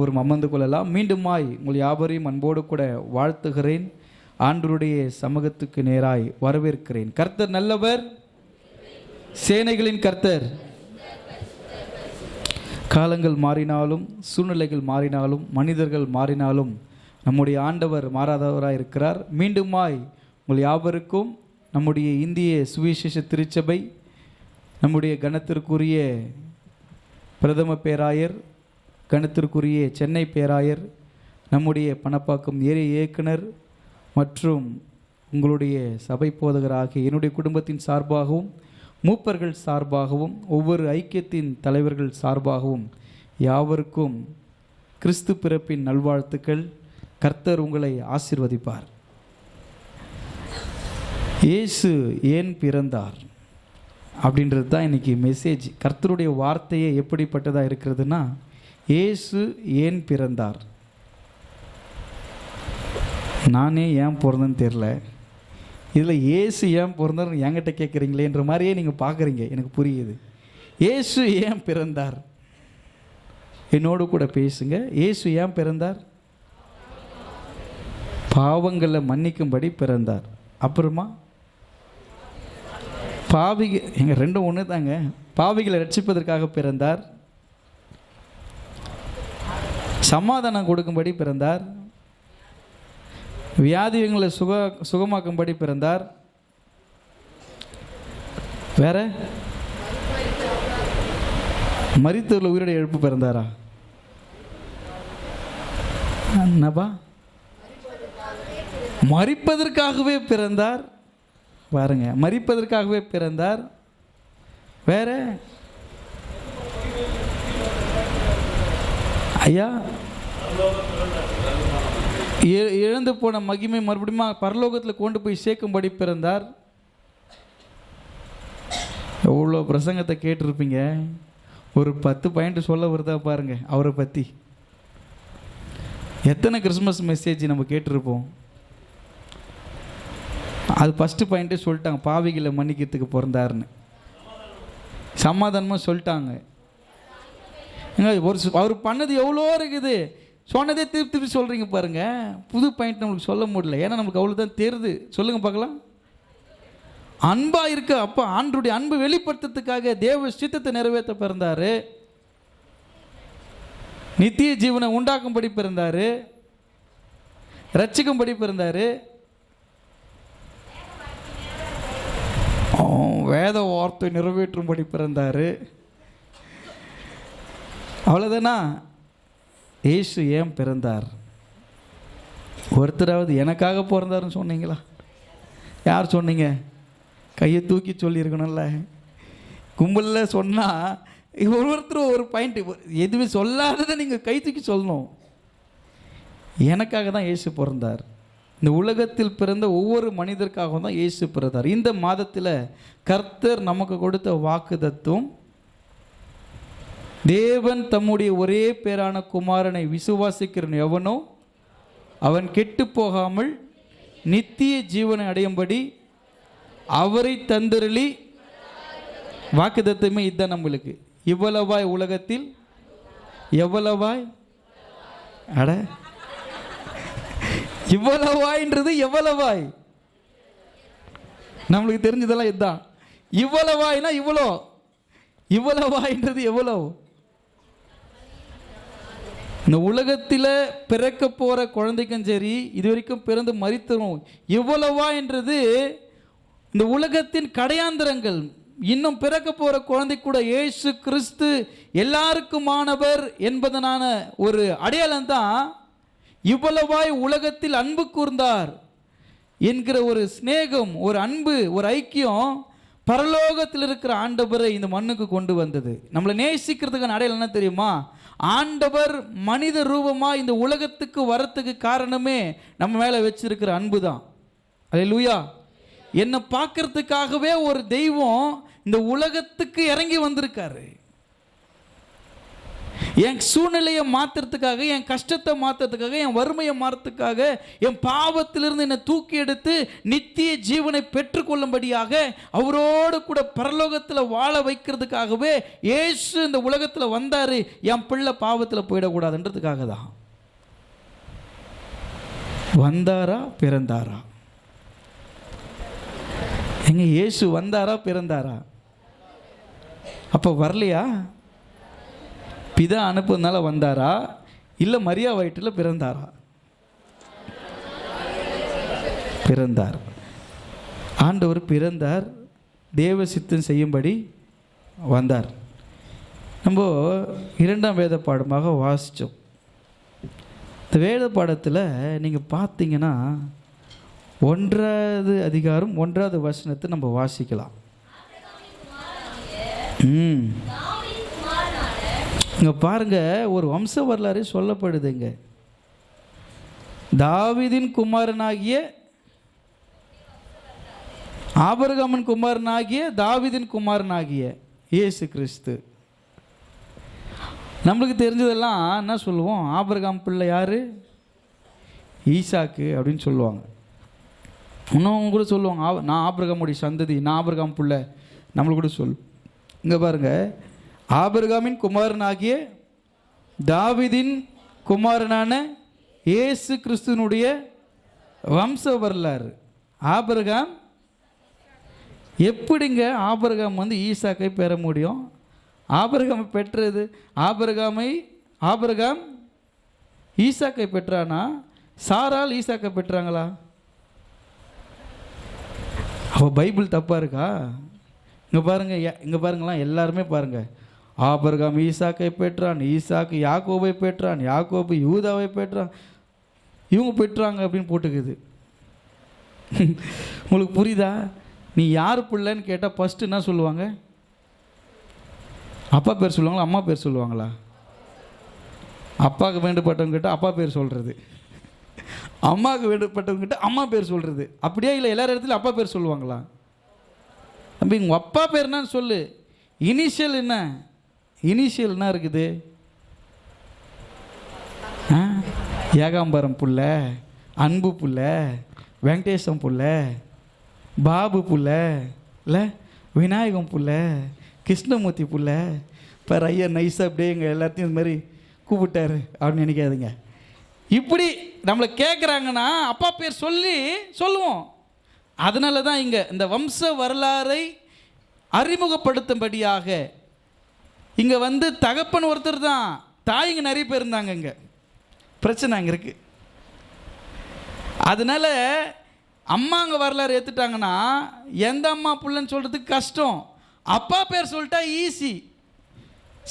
ஒரு அமர்ந்து கொள்ளலாம் மீண்டுமாய் உங்கள் யாவரையும் அன்போடு கூட வாழ்த்துகிறேன். ஆண்டருடைய சமூகத்துக்கு நேராய் வரவேற்கிறேன். கர்த்தர் நல்லவர். சேனைகளின் கர்த்தர். காலங்கள் மாறினாலும் சூழ்நிலைகள் மாறினாலும் மனிதர்கள் மாறினாலும் நம்முடைய ஆண்டவர் மாறாதவராக இருக்கிறார். மீண்டுமாய் உங்கள் யாவருக்கும் நம்முடைய இந்திய சுவிசேஷ திருச்சபை நம்முடைய கணத்திற்குரிய பிரதம பேராயர் கணத்திற்குரிய சென்னை பேராயர் நம்முடைய பணப்பாக்கம் ஏரிய இயக்குனர் மற்றும் உங்களுடைய சபை போதகராகிய என்னுடைய குடும்பத்தின் சார்பாகவும் மூப்பர்கள் சார்பாகவும் ஒவ்வொரு ஐக்கியத்தின் தலைவர்கள் சார்பாகவும் யாவருக்கும் கிறிஸ்து பிறப்பின் நல்வாழ்த்துக்கள். கர்த்தர் உங்களை ஆசிர்வதிப்பார். இயேசு ஏன் பிறந்தார்? அப்படின்றது தான் இன்றைக்கி மெசேஜ் கர்த்தருடைய வார்த்தையே எப்படிப்பட்டதாக இருக்கிறதுனா இயேசு ஏன் பிறந்தார்? நானே ஏன் பிறந்தேன்னு தெரில இதில் இயேசு ஏன் பிறந்தார் என்கிட்ட கேட்குறீங்களேன்ற மாதிரியே நீங்கள் பார்க்குறீங்க எனக்கு புரியுது. இயேசு ஏன் பிறந்தார்? என்னோடு கூட பேசுங்க. இயேசு ஏன் பிறந்தார்? பாவங்களை மன்னிக்கும்படி பிறந்தார். அப்புறமா? பாவிக எங்கள் ரெண்டும் ஒன்று தாங்க பாவிகளை ரட்சிப்பதற்காக பிறந்தார். சமாதானம் கொடுக்கும்படி பிறந்தார். வியாதிகளை சுக சுகமாக்கும்படி பிறந்தார். வேற? மரித்தூரில் உயிரோட எழுப்பு பிறந்தாரா? என்னப்பா? மறிப்பதற்காகவே பிறந்தார். பாருங்க மறிப்பதற்காகவே பிறந்தார். வேற? ஐயா? இழந்து போன மகிமை மறுபடியும் பரலோகத்தில் கொண்டு போய் சேர்க்கும்படி பிறந்தார். எவ்வளோ பிரசங்கத்தை கேட்டிருப்பீங்க. ஒரு பத்து பாயிண்ட் சொல்ல வருதா பாருங்க அவரை பற்றி எத்தனை கிறிஸ்மஸ் மெசேஜ் நம்ம கேட்டிருப்போம். அது ஃபஸ்ட்டு பாயிண்ட்டே சொல்லிட்டாங்க பாவிகளை மன்னிக்கிறதுக்கு பிறந்தாருன்னு சமாதானமாக சொல்லிட்டாங்க. ஏன்னா ஒரு அவர் பண்ணது எவ்வளோ இருக்குது? சொன்னதே திருப்பி திருப்பி சொல்கிறீங்க பாருங்கள் புது பாயிண்ட் நம்மளுக்கு சொல்ல முடியல. ஏன்னா நமக்கு அவ்வளோ தான் தெரியுது சொல்லுங்கள் பார்க்கலாம். அன்பாக இருக்க அப்போ ஆண்டுடைய அன்பு வெளிப்படுத்துறதுக்காக தேவ சித்தத்தை நிறைவேற்ற பிறந்தார். நித்திய ஜீவனை உண்டாக்கும்படி பிறந்தார். ரச்சிக்கும்படி பிறந்தார். வேத வார்த்தை நிறைவேற்றும்படி பிறந்தார். அவ்வளோதானா இயேசு ஏன் பிறந்தார்? ஒருத்தராவது எனக்காக பிறந்தாருன்னு சொன்னீங்களா? யார் சொன்னீங்க? கையை தூக்கி சொல்லியிருக்கணும்ல. கும்பலில் சொன்னால் ஒரு ஒருத்தர் ஒரு பாயிண்ட் எதுவுமே சொல்லாததை நீங்கள் கை தூக்கி சொல்லணும். எனக்காக தான் இயேசு பிறந்தார். இந்த உலகத்தில் பிறந்த ஒவ்வொரு மனிதருக்காகவும் தான் இயேசு பிறந்தார். இந்த மாதத்தில் கர்த்தர் நமக்கு கொடுத்த வாக்கு தத்துவம் தேவன் தம்முடைய ஒரே பேரான குமாரனை விசுவாசிக்கிறவன் எவனோ அவன் கெட்டு போகாமல் நித்திய ஜீவனை அடையும்படி அவரை தந்திரளி வாக்குதத்தமே இதுதான் நம்மளுக்கு. இவ்வளவாய் உலகத்தில் எவ்வளவாய் அட இவ்வளவாய்ன்றது எவ்வளவாய்? நம்மளுக்கு தெரிஞ்சதெல்லாம் இதுதான். இவ்வளவாய்னா இவ்வளோ. இவ்வளவாய்ன்றது எவ்வளோ? இந்த உலகத்தில் பிறக்க போகிற குழந்தைக்கும் சரி இது வரைக்கும் பிறந்து மறித்தரும் இவ்வளவா என்றது இந்த உலகத்தின் கடையாந்திரங்கள். இன்னும் பிறக்க போகிற குழந்தை கூட ஏசு கிறிஸ்து எல்லாருக்குமானவர் என்பதனான ஒரு அடையாளம் தான் இவ்வளவாய் உலகத்தில் அன்பு கூர்ந்தார் என்கிற ஒரு சிநேகம் ஒரு அன்பு ஒரு ஐக்கியம் பரலோகத்தில் இருக்கிற ஆண்டவரை இந்த மண்ணுக்கு கொண்டு வந்தது. நம்மளை நேசிக்கிறதுக்கான அடையாளம் என்ன தெரியுமா? ஆண்டவர் மனித ரூபமாக இந்த உலகத்துக்கு வரத்துக்கு காரணமே நம்ம மேலே வச்சிருக்கிற அன்பு தான் லூயா என்னை பார்க்கறதுக்காகவே ஒரு தெய்வம் இந்த உலகத்துக்கு இறங்கி வந்திருக்காரு. என் சூழ்நிலையை மாற்றுறதுக்காக என் கஷ்டத்தை மாற்றுறதுக்காக என் வறுமையை மாறத்துக்காக என் பாவத்திலிருந்து என்னை தூக்கி எடுத்து நித்திய ஜீவனை பெற்றுக்கொள்ளும்படியாக அவரோடு கூட பரலோகத்தில் வாழ வைக்கிறதுக்காகவே ஏசு இந்த உலகத்தில் வந்தார். என் பிள்ளை பாவத்தில் போயிடக்கூடாதுன்றதுக்காக தான். வந்தாரா பிறந்தாரா? எங்க இயேசு வந்தாரா பிறந்தாரா? அப்போ வரலையா? பிதா அனுப்புனால வந்தாரா? இல்லை மரியா வயிற்றில் பிறந்தாரா? பிறந்தார். ஆண்டவர் பிறந்தார் தேவ சித்தம் செய்யும்படி வந்தார். நம்ம இரண்டாம் வேத பாடமாக வாசித்தோம் இந்த வேத பாடத்தில் நீங்கள் பார்த்தீங்கன்னா ஒன்றாவது அதிகாரம் ஒன்றாவது வசனத்தை நம்ம வாசிக்கலாம். ம். இங்கே பாருங்க ஒரு வம்ச வரலாறு சொல்லப்படுதுங்க. தாவிதின் குமாரனாகிய ஆபரகமன் குமாரனாகிய தாவிதின் குமாரனாகிய இயேசு கிறிஸ்து. நம்மளுக்கு தெரிஞ்சதெல்லாம் என்ன சொல்லுவோம்? ஆபரகாம் பிள்ளை யார்? ஈசாக்கு அப்படின்னு சொல்லுவாங்க. இன்னும் கூட சொல்லுவாங்க ஆ- நான் ஆபிரகாமுடைய சந்ததி நான் ஆபிரகாம் பிள்ளை நம்மளுக்கு கூட சொல் இங்கே பாருங்க ஆபிரகாமின் குமாரனாகிய தாவிதின் குமாரனான இயேசு கிறிஸ்துனுடைய வம்ச வரலாறு. ஆபிரகாம் எப்படிங்க ஆபிரகாம் வந்து ஈசாக்கை பெற முடியும்? ஆபிரகாமை பெற்றது ஆபிரகாமை ஆபிரகாம் ஈசாக்கை பெற்றானா? சாரால் ஈசாக்கை பெற்றாங்களா? அவள் பைபிள் தப்பாக இருக்கா? இங்கே பாருங்கள் இங்கே பாருங்களாம் பாருங்களேன் எல்லாருமே பாருங்கள் ஆபர்காம் ஈசாக்கை பெற்றான் ஈசாக்கு யாக்கோபை பெற்றான் யாக்கோபு யூதாவை பெற்றான். இவங்க பெற்றாங்க அப்படின்னு போட்டுக்குது. உங்களுக்கு புரியுதா? நீ யார் பிள்ளைன்னு கேட்டால் ஃபஸ்ட்டு என்ன சொல்லுவாங்க? அப்பா பேர் சொல்லுவாங்களா? அம்மா பேர் சொல்லுவாங்களா? அப்பாவுக்கு வேண்டுபட்டவங்க கிட்ட அப்பா பேர் சொல்கிறது அம்மாவுக்கு வேண்டுபட்டவங்க கிட்ட அம்மா பேர் சொல்கிறது அப்படியே இல்லை எல்லா இடத்துலையும் அப்பா பேர் சொல்லுவாங்களா? தம்பி உங்கள் அப்பா பேர் என்னன்னு சொல்லு. இனிஷியல் என்ன? இனிஷியல் என்ன இருக்குது? ஆ? ஏகாம்பரம் புள்ள அன்பு புள்ள வெங்கடேசம் புள்ள பாபு புள்ள இல்லை விநாயகம் புள்ள கிருஷ்ணமூர்த்தி புள்ள இப்போ ஐயா நைஸாக அப்படியே எங்கள் எல்லாத்தையும் இந்த மாதிரி கூப்பிட்டாரு அப்படின்னு நினைக்காதுங்க. இப்படி நம்மளை கேட்குறாங்கன்னா அப்பா பேர் சொல்லி சொல்லுவோம். அதனால தான் இங்கே இந்த வம்ச வரலாறை அறிமுகப்படுத்தும்படியாக இங்கே வந்து தகப்பன் ஒருத்தர் தான். தாய்ங்க நிறைய பேர் இருந்தாங்க இங்கே. பிரச்சனை அங்கே இருக்கு. அதனால அம்மா அங்கே வரலாறு ஏற்றுட்டாங்கன்னா எந்த அம்மா புள்ளன்னு சொல்கிறதுக்கு கஷ்டம். அப்பா பேர் சொல்லிட்டா ஈஸி.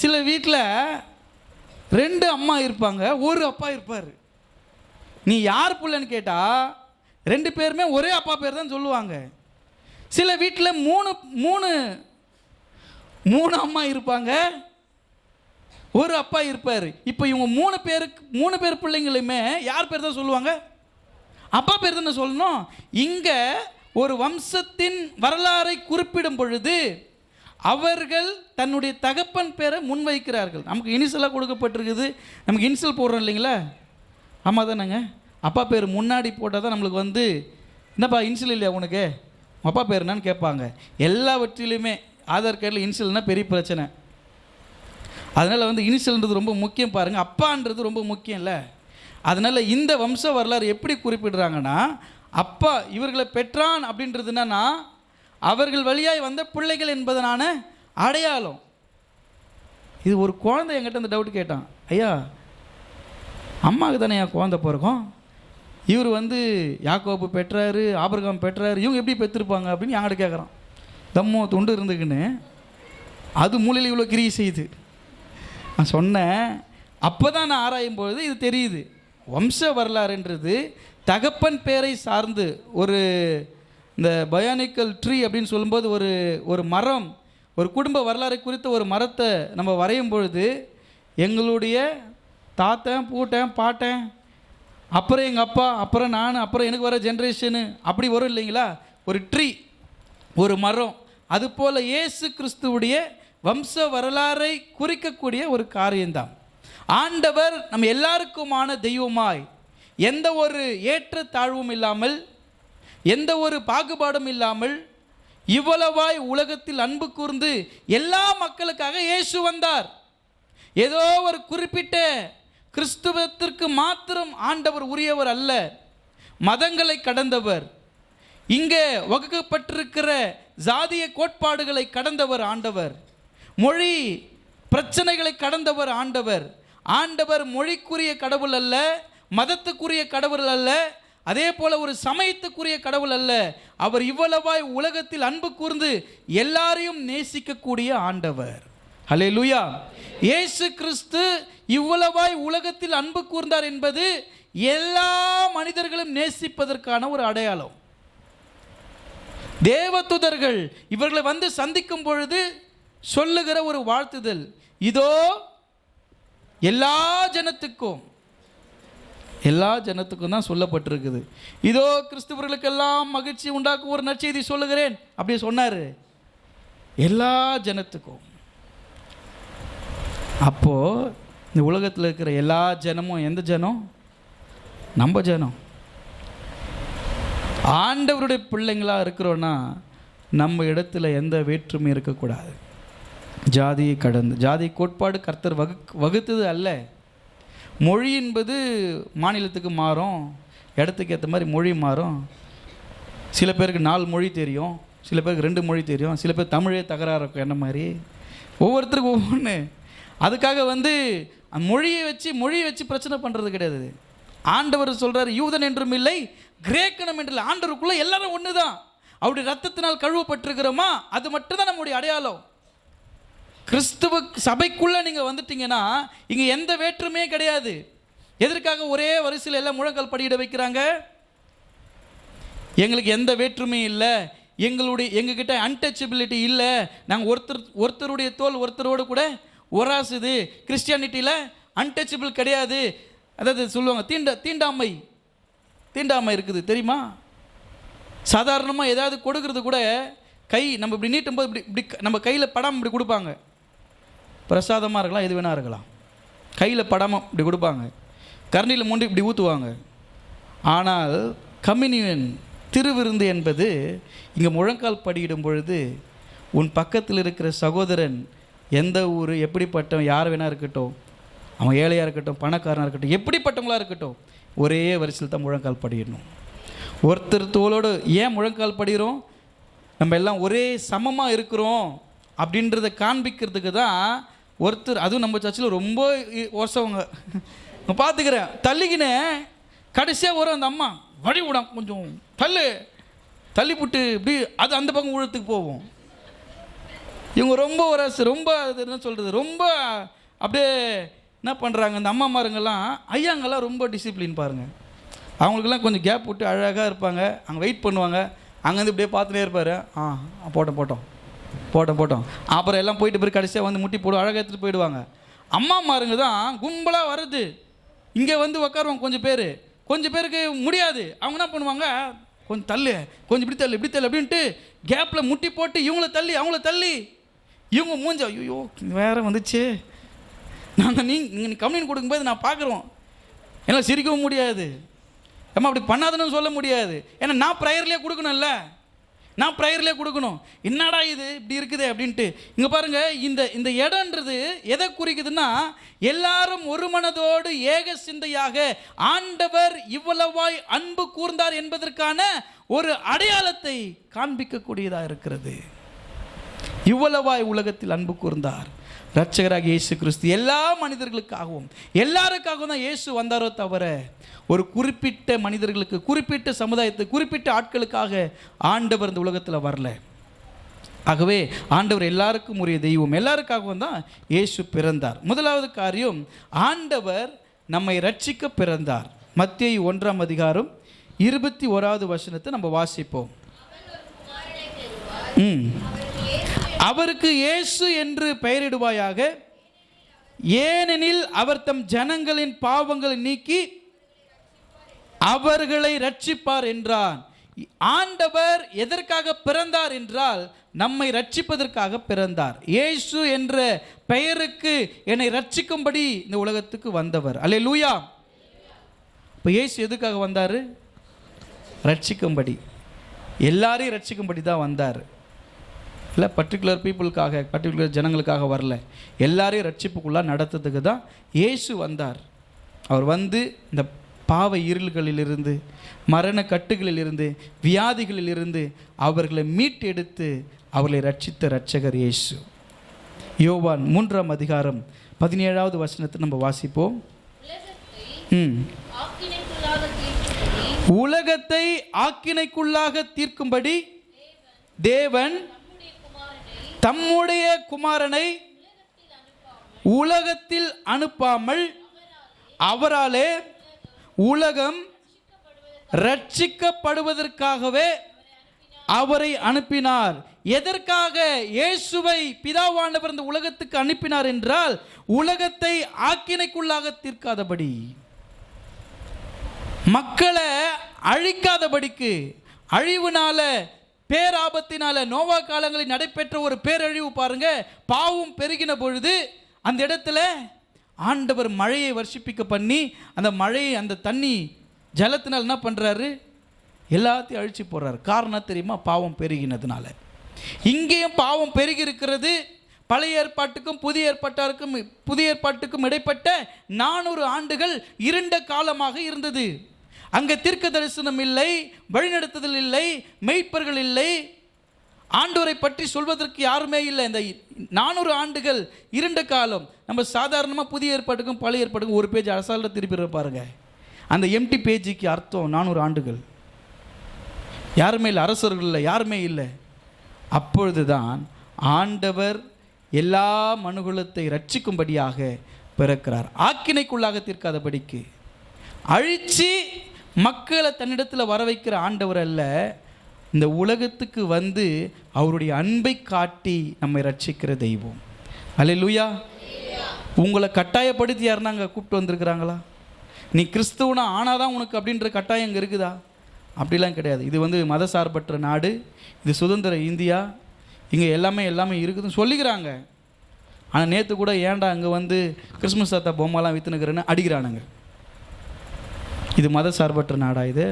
சில வீட்டில் ரெண்டு அம்மா இருப்பாங்க ஒரு அப்பா இருப்பார். நீ யார் புள்ளன்னு கேட்டால் ரெண்டு பேருமே ஒரே அப்பா பேர் தான் சொல்லுவாங்க. சில வீட்டில் மூணு மூணு மூணு அம்மா இருப்பாங்க. ஒரு அப்பா இருப்பார். இப்போ இவங்க மூணு பேருக்கு மூணு பேர் பிள்ளைங்களுமே யார் பேர் தான் சொல்லுவாங்க? அப்பா பேர் தானே சொல்லணும்? இங்கே ஒரு வம்சத்தின் வரலாறை குறிப்பிடும் பொழுது அவர்கள் தன்னுடைய தகப்பன் பேரை முன்வைக்கிறார்கள். நமக்கு இனிசலாக கொடுக்கப்பட்டிருக்குது. நமக்கு இனிசல் போடுறோம் இல்லைங்களா? ஆமாம் தானேங்க. அப்பா பேர் முன்னாடி போட்டால் தான் நம்மளுக்கு வந்து என்னப்பா இன்சில் இல்லையா உனக்கு? உன் அப்பா பேர் என்னன்னு கேட்பாங்க. எல்லாவற்றிலுமே ஆதார் கார்டில் இன்சியல்னா பெரிய பிரச்சனை. அதனால் வந்து இனிஷியல்ன்றது ரொம்ப முக்கியம் பாருங்கள் அப்பான்றது ரொம்ப முக்கியம் இல்லை அதனால் இந்த வம்ச வரலாறு எப்படி குறிப்பிடுறாங்கன்னா அப்பா இவர்களை பெற்றான் அப்படின்றது என்னன்னா அவர்கள் வழியாய் வந்த பிள்ளைகள் என்பதனான அடையாளம். இது ஒரு குழந்தை என்கிட்ட அந்த டவுட் கேட்டான். ஐயா அம்மாவுக்கு தானே என் குழந்தை பிறக்கும்? இவர் வந்து யாக்கோப்பு பெற்றாரு ஆபரகம் பெற்றாரு இவங்க எப்படி பெற்றிருப்பாங்க? அப்படின்னு என்கிட்ட கேட்குறான் தம்மோ துண்டு இருந்துக்குன்னு அது மூலையில் இவ்வளோ கிரியை செய்யுது. நான் சொன்னேன் அப்போ தான் நான் ஆராயும் பொழுது இது தெரியுது. வம்ச வரலாறுன்றது தகப்பன் பேரை சார்ந்து ஒரு இந்த பயானிக்கல் ட்ரீ அப்படின்னு சொல்லும்போது ஒரு ஒரு மரம் ஒரு குடும்ப வரலாறு குறித்த ஒரு மரத்தை நம்ம வரையும் பொழுது எங்களுடைய தாத்தன் பூட்டன் பாட்டன் அப்புறம் எங்கள் அப்பா அப்புறம் நான் அப்புறம் எனக்கு வர ஜென்ரேஷனு அப்படி வரும் இல்லைங்களா? ஒரு ட்ரீ. ஒரு மரம். அதுபோல் இயேசு கிறிஸ்துவுடைய வம்ச வரலாறை குறிக்கக்கூடிய ஒரு காரியம்தான். ஆண்டவர் நம்ம எல்லாருக்குமான தெய்வமாய் எந்த ஒரு ஏற்ற தாழ்வும் இல்லாமல் எந்த ஒரு பாகுபாடும் இல்லாமல் இவ்வளவாய் உலகத்தில் அன்பு கூர்ந்து எல்லா மக்களுக்காக இயேசு வந்தார். ஏதோ ஒரு குறிப்பிட்ட கிறிஸ்துவத்திற்கு மாத்திரம் ஆண்டவர் உரியவர் அல்ல மதங்களை கடந்தவர் இங்கே வகுக்கப்பட்டிருக்கிற ஜாதிய கோட்பாடுகளை கடந்தவர் ஆண்டவர். மொழி பிரச்சனைகளை கடந்தவர் ஆண்டவர். ஆண்டவர் மொழிக்குரிய கடவுள் அல்ல மதத்துக்குரிய கடவுள் அல்ல அதே போல ஒரு சமயத்துக்குரிய கடவுள் அல்ல. அவர் இவ்வளவாய் உலகத்தில் அன்பு கூர்ந்து எல்லாரையும் நேசிக்கக்கூடிய ஆண்டவர். ஹலே லூயா இயேசு கிறிஸ்து இவ்வளவாய் உலகத்தில் அன்பு கூர்ந்தார் என்பது எல்லா மனிதர்களும் நேசிப்பதற்கான ஒரு அடையாளம். தேவதூதர்கள் இவர்களை வந்து சந்திக்கும் பொழுது சொல்லுகிற ஒரு வாழ்த்துதல். இதோ எல்லா ஜனத்துக்கும் எல்லா ஜனத்துக்கும் தான் சொல்லப்பட்டிருக்குது. இதோ கிறிஸ்துவர்களுக்கெல்லாம் மகிழ்ச்சி உண்டாக்கும் ஒரு நற்செய்தி சொல்லுகிறேன். அப்படி சொன்னார். எல்லா ஜனத்துக்கும். அப்போது இந்த உலகத்தில் இருக்கிற எல்லா ஜனமும் எந்த ஜனம்? நம்ம ஜனம். ஆண்டவருடைய பிள்ளைங்களாக இருக்கிறோன்னா நம்ம இடத்துல எந்த வேற்றுமை இருக்கக்கூடாது. ஜாதியை கடந்து ஜாதி கோட்பாடு கர்த்தர் வகு வகுத்தது அல்ல. மொழி என்பது மாநிலத்துக்கு மாறும் இடத்துக்கு ஏற்ற மாதிரி மொழி மாறும். சில பேருக்கு நாலு மொழி தெரியும் சில பேருக்கு ரெண்டு மொழி தெரியும் சில பேர் தமிழே தகராறு இருக்கும் என்ன மாதிரி? ஒவ்வொருத்தருக்கும் ஒவ்வொன்று அதுக்காக வந்து மொழியை வச்சு மொழியை வச்சு பிரச்சனை பண்ணுறது கிடையாது. ஆண்டவர் சொல்கிறார் யூதன் என்றும் இல்லை கிரேக்கணம் என்று ஆண்டருக்குள்ளே ஆண்டவருக்குள்ளே எல்லாரும் ஒன்று தான் அவருடைய ரத்தத்தினால் கழுவப்பட்டிருக்கிறோமா? அது மட்டும்தான் நம்முடைய அடையாளம். கிறிஸ்துவ சபைக்குள்ளே நீங்கள் வந்துட்டீங்கன்னா இங்கே எந்த வேற்றுமே கிடையாது. எதற்காக ஒரே வரிசையில் எல்லாம் முழங்கால் படியிட வைக்கிறாங்க? எங்களுக்கு எந்த வேற்றுமையும் இல்லை. எங்களுடைய எங்ககிட்ட அன்டச்சபிலிட்டி இல்லை. நாங்கள் ஒருத்தர் ஒருத்தருடைய தோல் ஒருத்தரோடு கூட ஒராசுது கிறிஸ்டியானிட்டியில் அன்டச்சபிள் கிடையாது. அதாவது சொல்லுவாங்க தீண்ட தீண்டாமை. தீண்டாமல் இருக்குது தெரியுமா? சாதாரணமாக ஏதாவது கொடுக்கறது கூட கை நம்ம இப்படி நீட்டும்போது இப்படி இப்படி நம்ம கையில் படாமல் இப்படி கொடுப்பாங்க. பிரசாதமாக இருக்கலாம் எது வேணா இருக்கலாம். கையில் படாமல் இப்படி கொடுப்பாங்க. கரண்டியில் மூண்டு இப்படி ஊற்றுவாங்க ஆனால் கம்யூனியன் திருவிருந்து என்பது இங்கே முழங்கால் படியிடும் பொழுது உன் பக்கத்தில் இருக்கிற சகோதரன் எந்த ஊர் எப்படிப்பட்டவன் யார் வேணா இருக்கட்டும் அவன் ஏழையாக இருக்கட்டும் பணக்காரனாக இருக்கட்டும் எப்படிப்பட்டவங்களா இருக்கட்டும் ஒரே வரிசையில் தான் முழங்கால் படியிடணும் ஒருத்தர் தோளோடு ஏன் முழங்கால் படிகிறோம்? நம்ம எல்லாம் ஒரே சமமாக இருக்கிறோம் அப்படின்றத காண்பிக்கிறதுக்கு தான் ஒருத்தர் அதுவும் நம்ம சர்ச்சில் ரொம்ப இ- நான் பார்த்துக்கிறேன் தள்ளிக்கினேன் கடைசியாக வரும் அந்த அம்மா வழி விடாம் கொஞ்சம் தள்ளு தள்ளி இப்படி அது அந்த பக்கம் ஊழத்துக்கு போகும். இவங்க ரொம்ப ஒரு ரொம்ப அது என்ன சொல்கிறது ரொம்ப அப்படியே என்ன பண்ணுறாங்க இந்த அம்மாமாருங்கெல்லாம் ஐயாங்கெல்லாம் ரொம்ப டிசிப்ளின் பாருங்கள் அவங்களுக்கெல்லாம் கொஞ்சம் கேப் விட்டு அழகாக இருப்பாங்க. அங்கே வெயிட் பண்ணுவாங்க. அங்கேருந்து இப்படியே பார்த்துட்டே இருப்பார். ஆ போட்டோம் போட்டோம். போட்டோம் போட்டோம். அப்புறம் எல்லாம் போயிட்டு போய் கடைசியாக வந்து முட்டி போடு அழகாக எடுத்துகிட்டு போயிடுவாங்க. அம்மாமாருங்க தான் கும்பலாக வருது. இங்கே வந்து உக்காருவாங்க கொஞ்சம் பேர். கொஞ்சம் பேருக்கு முடியாது. அவங்க என்ன பண்ணுவாங்க கொஞ்சம் தள்ளு கொஞ்சம் இப்படி தள்ளு இப்படி தள்ளு அப்படின்ட்டு கேப்பில் முட்டி போட்டு இவங்கள தள்ளி அவங்கள தள்ளி. இவங்க மூஞ்ச ஐயோ வேற வந்துச்சு. நாங்கள் நீ நீங்கள் கம்ப்ளைண்ட் கொடுக்கும்போது நான் பார்க்குறோம். என்னால் சிரிக்கவும் முடியாது. ஏமா அப்படி பண்ணாதுன்னு சொல்ல முடியாது. ஏன்னா நான் ப்ரையர்லேயே கொடுக்கணும்ல. நான் ப்ரையர்லேயே கொடுக்கணும். என்னடா இது? இப்படி இருக்குது அப்படின்ட்டு. இங்கே பாருங்கள் இந்த இந்த இடம்ன்றது எதை குறிக்குதுன்னா எல்லாரும் ஒரு மனதோடு ஏக சிந்தையாக ஆண்டவர் இவ்வளவாய் அன்பு கூர்ந்தார் என்பதற்கான ஒரு அடையாளத்தை காண்பிக்கக்கூடியதாக இருக்கிறது. இவ்வளவாய் உலகத்தில் அன்பு கூர்ந்தார். ரட்சகராக இயேசு கிறிஸ்து எல்லா மனிதர்களுக்காகவும் எல்லாருக்காகவும் தான் இயேசு வந்தாரோ தவிர ஒரு குறிப்பிட்ட மனிதர்களுக்கு குறிப்பிட்ட சமுதாயத்தை குறிப்பிட்ட ஆட்களுக்காக ஆண்டவர் இந்த உலகத்தில் வரல. ஆகவே ஆண்டவர் எல்லாருக்கும் உரிய தெய்வம் எல்லாருக்காகவும் தான் இயேசு பிறந்தார். முதலாவது காரியம் ஆண்டவர் நம்மை ரட்சிக்க பிறந்தார். மத்திய ஒன்றாம் அதிகாரம் இருபத்தி ஓராவது வசனத்தை நம்ம வாசிப்போம். ம். அவருக்கு இயேசு என்று பெயரிடுவாயாக. ஏனெனில் அவர் தம் ஜனங்களின் பாவங்களை நீக்கி அவர்களை ரட்சிப்பார் என்றான். ஆண்டவர் எதற்காக பிறந்தார் என்றால் நம்மை ரட்சிப்பதற்காக பிறந்தார். இயேசு என்ற பெயருக்கு என்னை ரட்சிக்கும்படி இந்த உலகத்துக்கு வந்தவர். அல்லே லூயா இப்போ இயேசு எதுக்காக வந்தார்? ரட்சிக்கும்படி எல்லாரையும் ரட்சிக்கும்படி தான் வந்தார். இல்லை பர்டிகுலர் பீப்புளுக்காக பர்டிகுலர் ஜனங்களுக்காக வரல. எல்லாரையும் ரட்சிப்புக்குள்ளாக நடத்துறதுக்கு தான் இயேசு வந்தார். அவர் வந்து இந்த பாவ இருள்களிலிருந்து மரண கட்டுகளிலிருந்து வியாதிகளிலிருந்து அவர்களை மீட்டெடுத்து அவர்களை ரட்சித்த ரட்சகர் இயேசு. யோவான் மூன்றாம் அதிகாரம் பதினேழாவது வசனத்தை நம்ம வாசிப்போம். ம். உலகத்தை ஆக்கினைக்குள்ளாக தீர்க்கும்படி தேவன் தம்முடைய குமாரனை உலகத்தில் அனுப்பாமல் அவராலே உலகம் ரட்சிக்கப்படுவதற்காகவே அவரை அனுப்பினார். எதற்காக இயேசுவை பிதாவானவர் இந்த உலகத்துக்கு அனுப்பினார் என்றால் உலகத்தை ஆக்கினைக்குள்ளாக தீர்க்காதபடி மக்களை அழிக்காதபடிக்கு அழிவுனால பேராபத்தினால நோவா காலங்களில் நடைபெற்ற ஒரு பேரழிவு பாருங்க பாவம் பெருகின பொழுது அந்த இடத்துல ஆண்டவர் மழையை வர்ஷிப்பிக்க பண்ணி அந்த மழையை அந்த தண்ணி ஜலத்தினால் என்ன பண்ணுறாரு எல்லாத்தையும் அழிச்சு போடுறாரு. காரணம் தெரியுமா? பாவம் பெருகினதுனால. இங்கேயும் பாவம் பெருகி இருக்கிறது. பழைய ஏற்பாட்டுக்கும் புதிய ஏற்பாட்டாருக்கும் புதிய ஏற்பாட்டுக்கும் இடைப்பட்ட நானூறு ஆண்டுகள் இருண்ட காலமாக இருந்தது. அங்கே தீர்க்க தரிசனம் இல்லை வழிநடத்துதல் இல்லை மெய்ப்பர்கள் இல்லை. ஆண்டோரை பற்றி சொல்வதற்கு யாருமே இல்லை. இந்த நானூறு ஆண்டுகள் இருண்ட காலம் நம்ம சாதாரணமாக புதிய ஏற்பாட்டுக்கும் பழைய ஏற்பாட்டுக்கும் ஒரு பேஜ் அரசால திருப்பி பாருங்க. அந்த எம்டி பேஜுக்கு அர்த்தம் நானூறு ஆண்டுகள். யாருமே இல்லை அரசர்கள் இல்லை யாருமே இல்லை. அப்பொழுதுதான் ஆண்டவர் எல்லா மனுகுலத்தை ரட்சிக்கும்படியாக பிறக்கிறார். ஆக்கினைக்குள்ளாக தீர்க்காதபடிக்கு. அழிச்சு மக்களை தன்னிடத்தில் வர வைக்கிற ஆண்டவர் அல்ல. இந்த உலகத்துக்கு வந்து அவருடைய அன்பை காட்டி நம்மை ரட்சிக்கிற தெய்வம். அல்லேலூயா உங்களை கட்டாயப்படுத்தி யாருன்னா அங்கே கூப்பிட்டு வந்திருக்கிறாங்களா? நீ கிறிஸ்துவனா ஆனாதான் உனக்கு அப்படின்ற கட்டாயம் இங்கே இருக்குதா? அப்படிலாம் கிடையாது. இது வந்து மதசார்பற்ற நாடு. இது சுதந்திர இந்தியா. இங்கே எல்லாமே எல்லாமே இருக்குதுன்னு சொல்லிக்கிறாங்க. ஆனால் நேற்று கூட ஏன்டா அங்கே வந்து கிறிஸ்மஸ் தாத்தா பொம்மைலாம் விற்றுனுக்கிறேன்னு அடிக்கிறானுங்க. இது மத சார்பற்ற நாடா இது?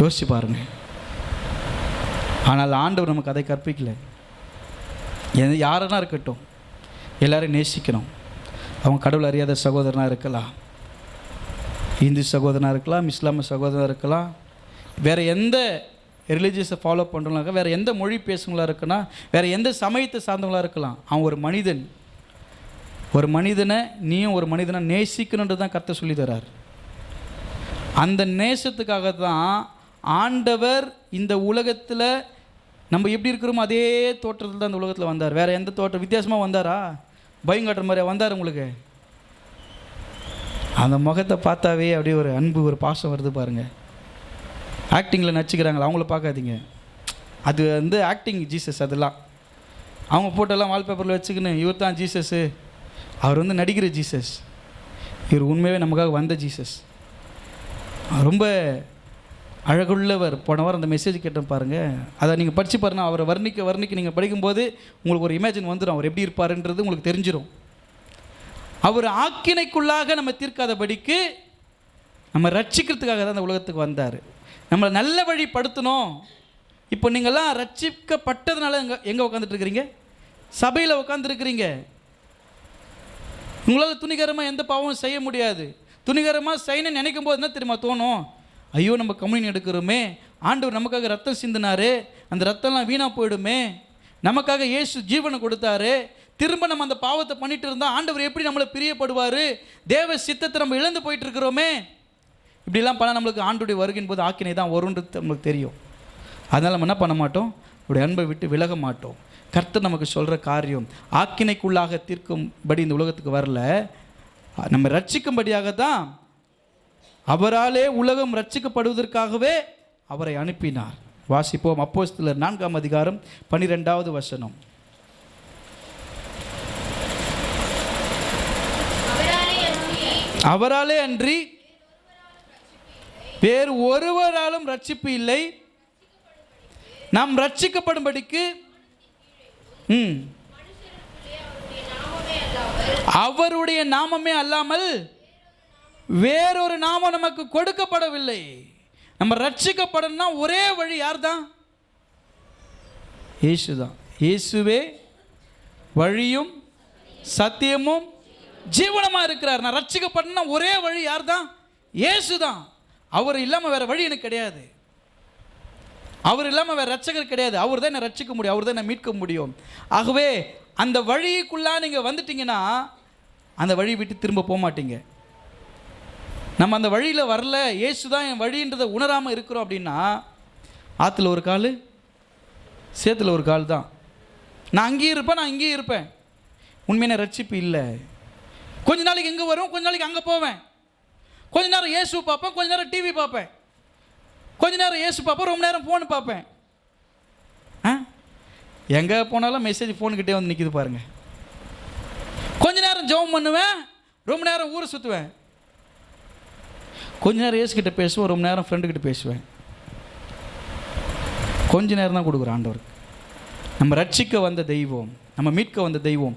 யோசிச்சு பாருங்க. ஆனால் ஆண்டவர் நமக்கு அதை கற்பிக்கல. எது யாரெல்லாம் இருக்கட்டும் எல்லாரையும் நேசிக்கணும். அவங்க கடவுள் அறியாத சகோதரனாக இருக்கலாம். இந்து சகோதரனாக இருக்கலாம் இஸ்லாமிய சகோதரனாக இருக்கலாம். வேறு எந்த ரிலீஜியஸை ஃபாலோ பண்ணுறவங்களாக வேறு எந்த மொழி பேசுங்களா இருக்குன்னா வேறு எந்த சமயத்தை சார்ந்தவங்களா இருக்கலாம் அவன் ஒரு மனிதன். ஒரு மனிதனை நீயும் ஒரு மனிதனை நேசிக்கணுன்றது தான் கர்த்தர் சொல்லி தரார். அந்த நேசத்துக்காக தான் ஆண்டவர் இந்த உலகத்தில் நம்ம எப்படி இருக்கிறோமோ அதே தோற்றத்தில் தான் இந்த உலகத்தில் வந்தார். வேறு எந்த தோற்றம் வித்தியாசமாக வந்தாரா? பயங்காட்டுற மாதிரி வந்தார் உங்களுக்கு? அந்த முகத்தை பார்த்தாவே அப்படியே ஒரு அன்பு ஒரு பாசம் வருது பாருங்கள் ஆக்டிங்கில் நச்சுக்கிறாங்களா அவங்கள பார்க்காதீங்க. அது வந்து ஆக்டிங் ஜீசஸ் அதெல்லாம். அவங்க போட்டெல்லாம் வால்பேப்பரில் வச்சுக்கின்னு இவர் தான் ஜீசஸ்ஸு அவர் வந்து நடிக்கிற ஜீசஸ். இவர் உண்மையாகவே நமக்காக வந்த ஜீசஸ். ரொம்ப அழகுள்ளவர். போன வாரம் அந்த மெசேஜ் கேட்டேன் பாருங்கள் அதை நீங்கள் படித்து பாருங்க. அவரை வர்ணிக்க வர்ணிக்க நீங்கள் படிக்கும்போது உங்களுக்கு ஒரு இமேஜின் வந்துடும் அவர் எப்படி இருப்பாருன்றது உங்களுக்கு தெரிஞ்சிடும் அவர் ஆக்கினைக்குள்ளாக நம்ம தீர்க்காதபடிக்கு நம்ம ரட்சிக்கிறதுக்காக தான் அந்த உலகத்துக்கு வந்தார். நம்மளை நல்ல வழிப்படுத்தணும் இப்போ நீங்கள்லாம் ரட்சிக்கப்பட்டதுனால எங்கே எங்கே உட்காந்துட்டு இருக்கிறீங்க? சபையில் உட்காந்துருக்கிறீங்க உங்களால் துணிகரமாக எந்த பாவமும் செய்ய முடியாது. துணிகரமாக செய்யணும்னு நினைக்கும் போது என்ன தெரியுமா தோணும்? ஐயோ நம்ம கம்யூனியன் எடுக்கிறோமே. ஆண்டவர் நமக்காக ரத்தம் சிந்தினாரு. அந்த ரத்தம்லாம் வீணாக போயிடுமே. நமக்காக இயேசு ஜீவனை கொடுத்தாரு. திரும்ப நம்ம அந்த பாவத்தை பண்ணிட்டு இருந்தால் ஆண்டவர் எப்படி நம்மளை பிரியப்படுவார்? தேவ சித்தத்தை நம்ம இழந்து போயிட்டு இருக்கிறோமே இப்படிலாம் பண்ண நம்மளுக்கு ஆண்டுடைய வருகின் போது ஆக்கினை தான் வரும்ன்றது நம்மளுக்கு தெரியும். அதனால் நம்ம என்ன பண்ண மாட்டோம்? இப்படி அன்பை விட்டு விலக மாட்டோம். கர்த்தர் நமக்கு சொல்கிற காரியம் ஆக்கினைக்குள்ளாக தீர்க்கும்படி இந்த உலகத்துக்கு வரல. நம்ம ரட்சிக்கும்படியாக தான் அவராலே உலகம் ரட்சிக்கப்படுவதற்காகவே அவரை அனுப்பினார். வாசிப்போம் அப்போஸ்தலர் நான்காம் அதிகாரம் பனிரெண்டாவது வசனம். அவராலே அன்றி அவராலே அன்றி வேறு ஒருவராலும் ரட்சிப்பு இல்லை. நாம் ரட்சிக்கப்படும்படிக்கு ம். அவருடைய நாமமே அல்லாமல் வேறொரு நாமம் நமக்கு கொடுக்கப்படவில்லை. நம்ம ரட்சிக்கப்படணும்னா ஒரே வழி யார் தான் இயேசு தான் இயேசுவே வழியும் சத்தியமும் ஜீவனமாக இருக்கிறார். நான் ரட்சிக்கப்படணும்னா ஒரே வழி யார் தான் இயேசு தான் அவர் இல்லாமல் வேறு வழி எனக்கு கிடையாது. அவர் இல்லாமல் வேற ரட்சகர் கிடையாது. அவர் தான் என்னை ரட்சிக்க முடியும். அவர் தான் என்னை மீட்க முடியும். ஆகவே அந்த வழிக்குள்ளா நீங்கள் வந்துட்டீங்கன்னா அந்த வழி விட்டு திரும்ப போக மாட்டீங்க. நம்ம அந்த வழியில் வரல. ஏசு தான் என் வழின்றதை உணராமல் இருக்கிறோம் அப்படின்னா ஆற்றுல ஒரு கால் சேத்துல ஒரு கால் தான். நான் அங்கேயும் இருப்பேன் நான் இங்கேயும் இருப்பேன். உண்மையான ரட்சிப்பு இல்லை. கொஞ்ச நாளைக்கு எங்கே வரும் கொஞ்ச நாளைக்கு அங்கே போவேன். கொஞ்ச நேரம் இயேசு பார்ப்பேன் கொஞ்ச நேரம் டிவி பார்ப்பேன். கொஞ்ச நேரம் ஏசு பார்ப்பேன் ரொம்ப நேரம் ஃபோன் பார்ப்பேன். ஆ? எங்கே போனாலும் மெசேஜ் ஃபோனுக்கிட்டே வந்து நிற்கிது பாருங்கள் கொஞ்ச நேரம் ஜெபம் பண்ணுவேன் ரொம்ப நேரம் ஊரை சுற்றுவேன் கொஞ்ச நேரம் ஏசுக்கிட்ட பேசுவேன் ரொம்ப நேரம் ஃப்ரெண்டுக்கிட்ட பேசுவேன். கொஞ்ச நேரம் தான் கொடுக்குறேன் ஆண்டவருக்கு. நம்ம ரட்சிக்க வந்த தெய்வம் நம்ம மீட்க வந்த தெய்வம்.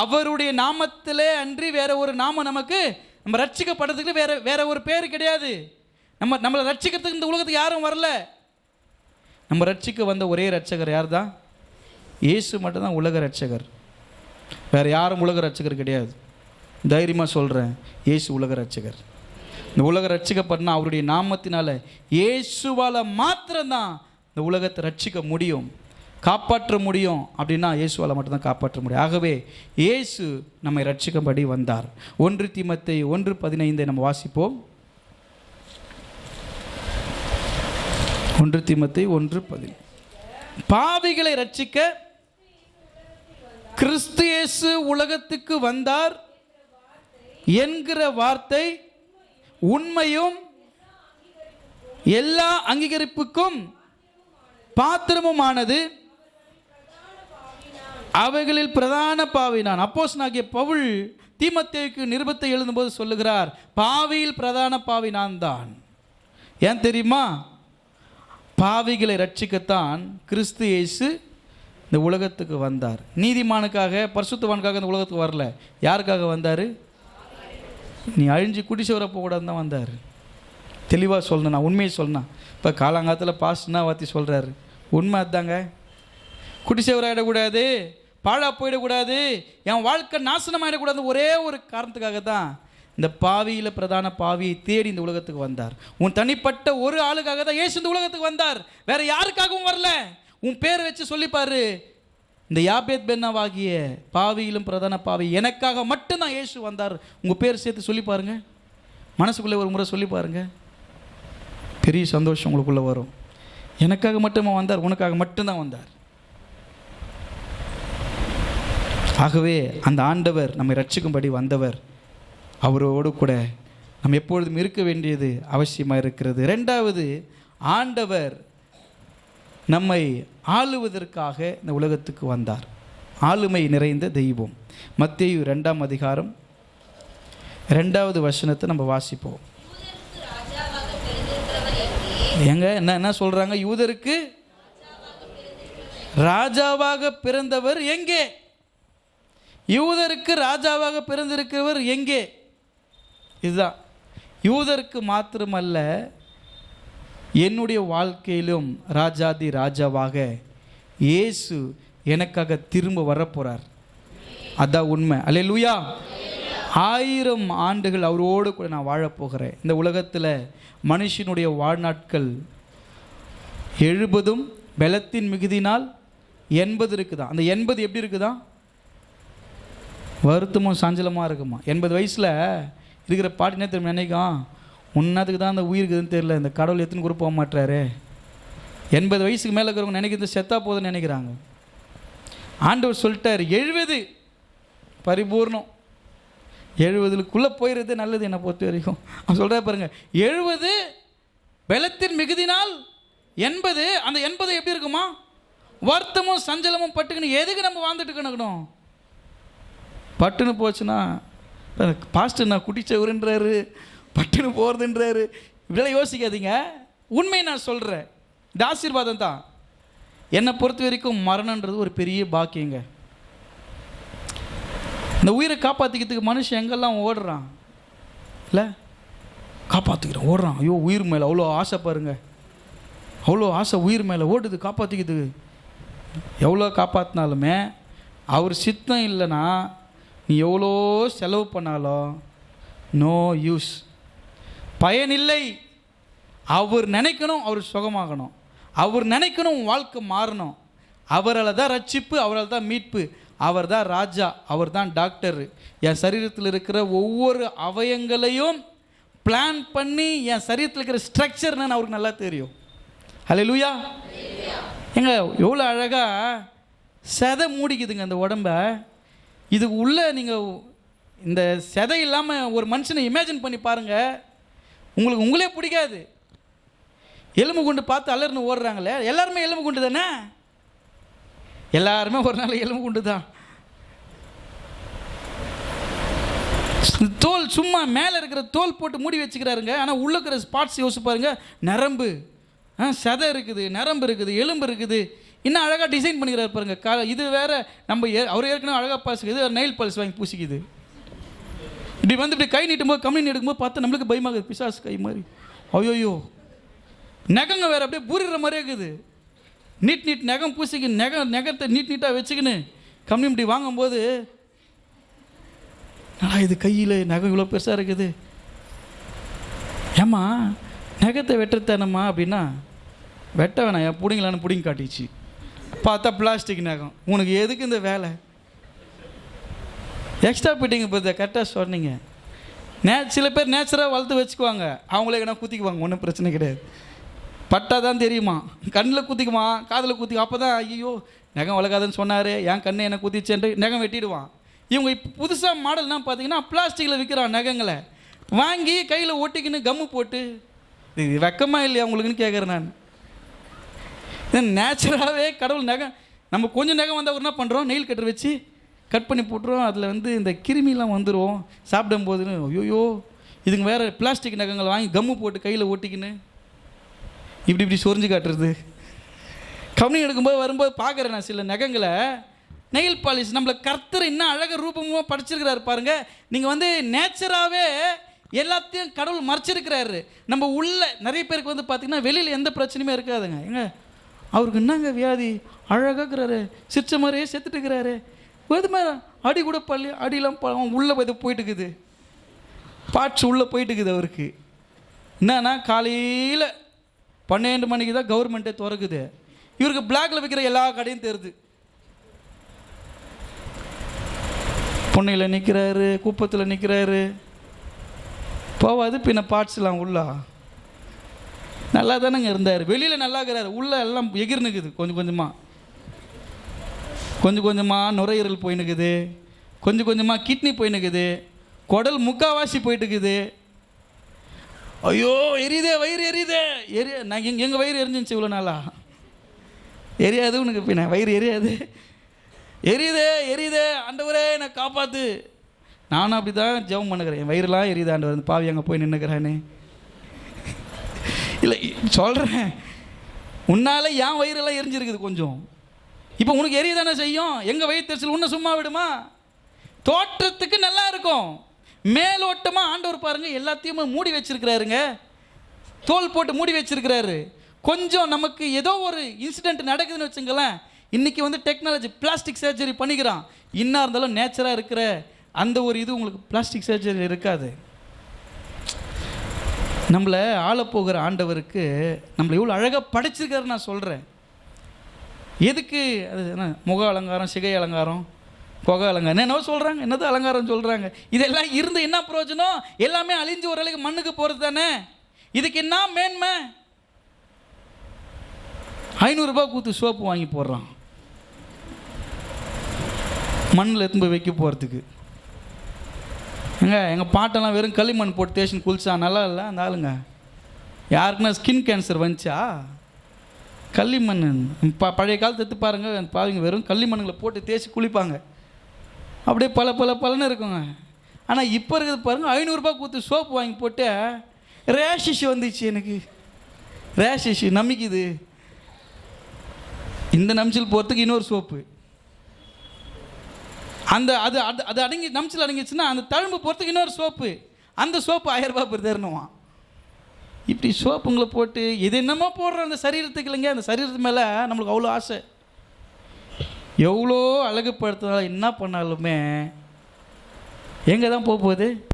அவருடைய நாமத்திலே அன்றி வேற ஒரு நாமம் நமக்கு நம்ம ரட்சிக்கப்படுறதுக்கு வேற வேற ஒரு பேர் கிடையாது. நம்ம நம்மளை ரட்சிக்கிறதுக்கு இந்த உலகத்துக்கு யாரும் வரல. நம்ம ரட்சிக்க வந்த ஒரே ரட்சகர் யார் தான் இயேசு மட்டும்தான் உலக ரட்சகர் வேறு யாரும் உலக ரட்சகர் கிடையாது. தைரியமாக சொல்கிறேன் இயேசு உலக ரட்சகர் இந்த உலக ரட்சிக்கப்படனா அவருடைய நாமத்தினால இயேசுவால் மாத்திரம்தான் இந்த உலகத்தை ரட்சிக்க முடியும் காப்பாற்ற முடியும் அப்படின்னா இயேசுவால் மட்டும்தான் காப்பாற்ற முடியும். ஆகவே இயேசு நம்மை ரட்சிக்கும்படி வந்தார். ஒன்று திமத்தை ஒன்று பதினைந்தை நம்ம வாசிப்போம். ஒன்று தீமத்தை ஒன்று பதில். பாவிகளை ரட்சிக்க கிறிஸ்தியேசு உலகத்துக்கு வந்தார் என்கிற வார்த்தை உண்மையும் எல்லா அங்கீகரிப்புக்கும் பாத்திரமுமானது. அவைகளில் பிரதான பாவி நான். அப்போஸ் ஆகிய பவுல் தீமத்தேயுக்கு நிருபத்தை எழுதும்போது சொல்லுகிறார் பாவியில் பிரதான பாவி நான் தான் ஏன் தெரியுமா? பாவிகளை ரட்சிக்கத்தான் கிறிஸ்து இயேசு இந்த உலகத்துக்கு வந்தார். நீதிமானுக்காக பரிசுத்தவானுக்காக இந்த உலகத்துக்கு வரல. யாருக்காக வந்தார்? நீ அழிஞ்சு குடிச்சு வர போகக்கூடாதுன்னு தான் வந்தார். தெளிவாக சொல்லணும் நான் உண்மையை சொல்லணும் இப்போ காலாங்காலத்தில் பாஸ்ட்னா வாத்தி சொல்கிறாரு உண்மை அதாங்க. குடிசேவர் ஆகிடக்கூடாது பாழா போயிடக்கூடாது என் வாழ்க்கை நாசனமாயிடக்கூடாது ஒரே ஒரு காரணத்துக்காக தான் இந்த பாவியில் பிரதான பாவியை தேடி இந்த உலகத்துக்கு வந்தார். உன் தனிப்பட்ட ஒரு ஆளுக்காக தான் ஏசு இந்த உலகத்துக்கு வந்தார். வேற யாருக்காகவும் வரல. உன் பேர் வச்சு சொல்லிப்பாரு. இந்த யாபேத் பென்னாவாகிய பாவியிலும் பிரதான பாவி எனக்காக மட்டும்தான் ஏசு வந்தார். உங்கள் பேர் சேர்த்து சொல்லி பாருங்க மனசுக்குள்ளே ஒரு முறை சொல்லி பாருங்க பெரிய சந்தோஷம் உங்களுக்குள்ளே வரும். எனக்காக மட்டுமா வந்தார். உனக்காக மட்டும்தான் வந்தார். ஆகவே அந்த ஆண்டவர் நம்மை ரட்சிக்கும்படி வந்தவர். அவரோடு கூட நம்ம எப்பொழுதும் இருக்க வேண்டியது அவசியமாக இருக்கிறது. ரெண்டாவது ஆண்டவர் நம்மை ஆளுவதற்காக இந்த உலகத்துக்கு வந்தார். ஆளுமை நிறைந்த தெய்வம். மத்திய ரெண்டாம் அதிகாரம் ரெண்டாவது வசனத்தை நம்ம வாசிப்போம். எங்க என்ன என்ன சொல்றாங்க? யூதருக்கு ராஜாவாக பிறந்தவர் எங்கே? யூதருக்கு ராஜாவாக பிறந்திருக்கிறவர் எங்கே? இதுதான். யூதருக்கு மாத்திரமல்ல என்னுடைய வாழ்க்கையிலும் ராஜாதி ராஜாவாக இயேசு எனக்காக திரும்ப வரப்போகிறார் அதான் உண்மை. அல்ல லூயா ஆயிரம் ஆண்டுகள் அவரோடு கூட நான் வாழப் போகிறேன். இந்த உலகத்தில் மனுஷனுடைய வாழ்நாட்கள் எழுபதும் பலத்தின் மிகுதினால் எண்பது இருக்குதா? அந்த எண்பது எப்படி இருக்குதா? வருத்தமும் சஞ்சலமாக இருக்குமா? எண்பது வயசில் இருக்கிற பாட்டினே திரும்ப நினைக்கும்? உன்னதுக்கு தான் அந்த உயிருக்குதுன்னு இருக்குதுன்னு தெரியல இந்த கடவுள் எத்தனை கூட போக மாட்டாரு எண்பது வயசுக்கு மேலே இருக்கிறவங்க நினைக்கிறது செத்தா போதுன்னு நினைக்கிறாங்க. ஆண்டவர் சொல்லிட்டார் எழுபது பரிபூர்ணம். எழுபதுக்குள்ளே போயிடுறது நல்லது என்னை பொறுத்த வரைக்கும். அவன் சொல்கிறா பாருங்கள் எழுபது பலத்தின் மிகுதினால் எண்பது அந்த எண்பது எப்படி இருக்குமா? வருத்தமும் சஞ்சலமும் பட்டுக்கணும் எதுக்கு நம்ம வாழ்ந்துட்டு கணக்கணும் பட்டுன்னு போச்சுன்னா பாஸ்டர் நான் குடிச்சவருன்றாரு பட்டுன்னு போகிறதுன்றாரு இப்படிலாம் யோசிக்காதீங்க. உண்மையை நான் சொல்கிறேன் இந்த ஆசீர்வாதம் தான். என்னை பொறுத்த வரைக்கும் மரணன்றது ஒரு பெரிய பாக்கியங்க. இந்த உயிரை காப்பாற்றிக்கிறதுக்கு மனுஷன் எங்கெல்லாம் ஓடுறான்? இல்லை? காப்பாற்றிக்கிறேன் ஓடுறான். ஐயோ உயிர் மேலே அவ்வளோ ஆசை பாருங்க. அவ்வளோ ஆசை உயிர் மேலே ஓடுது காப்பாற்றிக்கிறதுக்கு எவ்வளோ காப்பாற்றினாலுமே அவர் சித்தம் இல்லைன்னா நீ எவ்வளோ செலவு பண்ணாலும் நோ யூஸ் பயனில்லை அவர் நினைக்கணும் அவர் சுகமாகணும். அவர் நினைக்கணும் உன் வாழ்க்கை மாறணும். அவரால் தான் ரட்சிப்பு அவரால் தான் மீட்பு. அவர் தான் ராஜா அவர் தான் டாக்டர் என் சரீரத்தில் இருக்கிற ஒவ்வொரு அவயங்களையும் பிளான் பண்ணி என் சரீரத்தில் இருக்கிற ஸ்ட்ரக்சர் என்னன்னு அவருக்கு நல்லா தெரியும். ஹலோ லூயா ஏங்க எவ்வளோ அழகாக செதை மூடிக்குதுங்க அந்த உடம்ப. இதுக்கு உள்ளே நீங்கள் இந்த செதை இல்லாமல் ஒரு மனுஷனை இமேஜின் பண்ணி பாருங்கள் உங்களுக்கு உங்களே பிடிக்காது. எலும்பு குண்டு பார்த்து அலர்னு ஓடுறாங்களே எல்லாருமே எலும்பு குண்டு தானே? எல்லாருமே ஒரு நாள் எலும்பு குண்டு தான். தோல் சும்மா மேலே இருக்கிற தோல் போட்டு மூடி வச்சுக்கிறாருங்க. ஆனால் உள்ளே இருக்கிற ஸ்பாட்ஸ் யோசிச்சு பாருங்கள் நரம்பு. ஆ சதை இருக்குது நரம்பு இருக்குது எலும்பு இருக்குது. இன்னும் அழகாக டிசைன் பண்ணிக்கிறாரு பாருங்க. கா இது வேற நம்ம அவர் ஏற்கனவே அழகாக பாசிக்குது நெயில் பாலிஸ் வாங்கி பூசிக்குது. இப்படி வந்து இப்படி கை நீட்டும் நீட்டும்போது கம்யூனி எடுக்கும்போது பார்த்தா நம்மளுக்கு பயமாக பிசாசு கை மாதிரி. ஐயோயோ. நகங்க வேற அப்படியே பூரிடுற மாதிரியே இருக்குது. நீட் நீட் நகம் பூசிக்கு நெக நகத்தை நீட் நீட்டாக வச்சுக்கின்னு கம்மி இப்படி வாங்கும்போது இது கையில் நகம் இவ்வளோ பெருசாக இருக்குது? ஏம்மா நகத்தை வெட்டுறதானம்மா அப்படின்னா வெட்ட வேணாம் என் பிடிங்களான்னு பிடிங்க காட்டிச்சு பார்த்தா பிளாஸ்டிக் நகம். உனக்கு எதுக்கு இந்த வேலை? எக்ஸ்ட்ரா பிட்டிங் இப்போ கரெக்டாக சொன்னீங்க. நே சில பேர் நேச்சராக வளர்த்து வச்சுக்குவாங்க. அவங்களே என்ன குத்திக்குவாங்க. ஒன்றும் பிரச்சனை கிடையாது. பட்டா தான் தெரியுமா? கண்ணில் குத்திக்குமா? காதில் குத்தி அப்போ தான் ஐயோ நகம் வளர்க்காதுன்னு சொன்னார். என் கண்ணை என்ன குத்திச்சேன்ட்டு நகம் வெட்டிடுவான். இவங்க இப்போ புதுசாக மாடல்லாம் பார்த்தீங்கன்னா பிளாஸ்டிக்கில் விற்கிறான் நகங்களை. வாங்கி கையில் ஒட்டிக்கின்னு கம்மு போட்டு இது வெக்கமாக இல்லையா உங்களுக்குன்னு கேட்குறேன் நான். நேச்சுரலாகவே கடவுள் நகம் நம்ம கொஞ்சம் நகம் வந்தால் என்ன பண்ணுறோம் நெயில் கட்டர் வச்சு கட் பண்ணி போட்டுருவோம் அதில் வந்து இந்த கிருமிலாம் வந்துடும் சாப்பிடும்போதுன்னு ஐயோயோ இதுங்க வேறு பிளாஸ்டிக் நகங்கள் வாங்கி கம்மு போட்டு கையில் ஒட்டிக்கின்னு இப்படி இப்படி சொரிஞ்சு காட்டுறது. கவனி எடுக்கும்போது வரும்போது பார்க்குறேன் நான் சில நகங்களை. நெயில் பாலிஷ் நம்மளை கர்த்தர் இன்னும் அழக ரூபமாக படிச்சிருக்கிறாரு பாருங்கள் நீங்கள் வந்து நேச்சராகவே எல்லாத்தையும் கடவுள் மறைச்சிருக்கிறாரு. நம்ம உள்ள நிறைய பேருக்கு வந்து பார்த்திங்கன்னா வெளியில் எந்த பிரச்சனையுமே இருக்காதுங்க. ஏங்க? அவருக்கு என்னங்க வியாதி? அழகாக சிரிச்ச மாதிரியே செத்துட்டு இருக்கிறாரு. மாதிரி அடி கூட பள்ளி அடியெல்லாம் ப- உள்ளே போய் போயிட்டுக்குது பாட்ஸ் பார்ட்ஸ் உள்ளே போயிட்டு இருக்குது அவருக்கு. என்னன்னா காலையில் பன்னெண்டு மணிக்கு தான் கவர்மெண்ட்டே திறக்குது. இவருக்கு பிளாக்ல விற்கிற எல்லா கடையும் தெரியுது பொன்னையில் நிற்கிறாரு குப்பத்தில் நிற்கிறாரு போவாது பின்ன பார்ட்ஸ்லாம் உள்ளா. நல்லா தானேங்க இருந்தார். வெளியில் நல்லா இருக்கிறார் உள்ள எல்லாம் எகிர்னுக்குது கொஞ்சம் கொஞ்சமாக கொஞ்சம் கொஞ்சமாக நுரையீரல் போயினுக்குது கொஞ்சம் கொஞ்சமாக கிட்னி போயினுக்குது குடல் முக்காவாசி போயிட்டு இருக்குது. ஐயோ எரியுதே வயிறு எரியுதே. எரிய நான் எங்கள் எங்கள் வயிறு எரிஞ்சிச்சு இவ்வளோ நாளா? எரியாது உனக்கு பின்ன. வயிறு எரியாது. எரியுதே எரியுதே. ஆண்டவரே என்னை காப்பாற்று நானும் அப்படி தான் ஜெபம் பண்ணுக்கிறேன் என் வயிறுலாம் எரியுது ஆண்டவர். பாவி அங்கே போய் நின்றுக்கிறானே இல்லை சொல்கிறேன் உன்னால் என் வயிறெல்லாம் எரிஞ்சிருக்குது கொஞ்சம். இப்போ உனக்கு எரியதானே செய்யும்? எங்கள் வயிறு தெரிச்சல் உன்னை சும்மா விடுமா? தோற்றத்துக்கு நல்லா இருக்கும். மேலோட்டமாக ஆண்டவர் பாருங்கள் எல்லாத்தையுமே மூடி வச்சிருக்கிறாருங்க. தோல் போட்டு மூடி வச்சிருக்கிறாரு. கொஞ்சம் நமக்கு ஏதோ ஒரு இன்சிடெண்ட் நடக்குதுன்னு வச்சுங்களேன் இன்றைக்கி வந்து டெக்னாலஜி பிளாஸ்டிக் சர்ஜரி பண்ணிக்கிறான். இன்னா இருந்தாலும் நேச்சராக இருக்கிற அந்த ஒரு இது உங்களுக்கு பிளாஸ்டிக் சர்ஜரி இருக்காது. நம்மளை ஆளப்போகிற ஆண்டவருக்கு நம்மளை இவ்வளோ அழகாக படைச்சிருக்காரு நான் சொல்கிறேன் எதுக்கு? அது என்ன முக அலங்காரம் சிகை அலங்காரம் புகை அலங்காரம். என்னவோ சொல்கிறாங்க என்னது அலங்காரம் சொல்கிறாங்க இதெல்லாம் இருந்து என்ன பிரயோஜனம்? எல்லாமே அழிஞ்சு ஓரளவுக்கு மண்ணுக்கு போகிறது தானே? இதுக்கு என்ன மேன்மை? ஐநூறுரூபா கூத்து சோப்பு வாங்கி போடுறான். மண்ணில் எடுத்து போய் வைக்க போகிறதுக்கு ஏங்க எங்கள் பாட்டெல்லாம் வெறும் களிமண் போட்டு தேய்ச்சின்னு குளிச்சா நல்லா இல்லை? அந்த ஆளுங்க. யாருக்குன்னா ஸ்கின் கேன்சர் வந்துச்சா? களிமண் ப பழைய காலத்து எடுத்து பாருங்கள் பாருங்க வெறும் களிமண்ணுங்களை போட்டு தேய்ச்சி குளிப்பாங்க. அப்படியே பல பல பலன்னு இருக்குங்க. ஆனால் இப்போ இருக்கிறது பாருங்கள் ஐநூறுரூபா கொடுத்து சோப்பு வாங்கி போட்டு ரேஷ் இஷ்யூ வந்துச்சு எனக்கு. ரேஷ் இஷ்யூ நம்பிக்குது இந்த நமிச்சல் போகிறதுக்கு இன்னொரு சோப்பு. அந்த அது அது அது அடங்கி நம்சில் அடங்கிச்சுன்னா அந்த தழும்பு போகிறதுக்கு இன்னொரு சோப்பு. அந்த சோப்பு ஆயிரம் ரூபாய் பேர் இப்படி சோப்புங்களை போட்டு இது என்னமோ போடுற அந்த சரீரத்துக்கு இல்லைங்க அந்த சரீரத்து மேலே நம்மளுக்கு அவ்வளோ ஆசை. எவ்வளோ அழகுப்படுத்தினாலும் என்ன பண்ணாலுமே எங்கே தான் போக போகுது?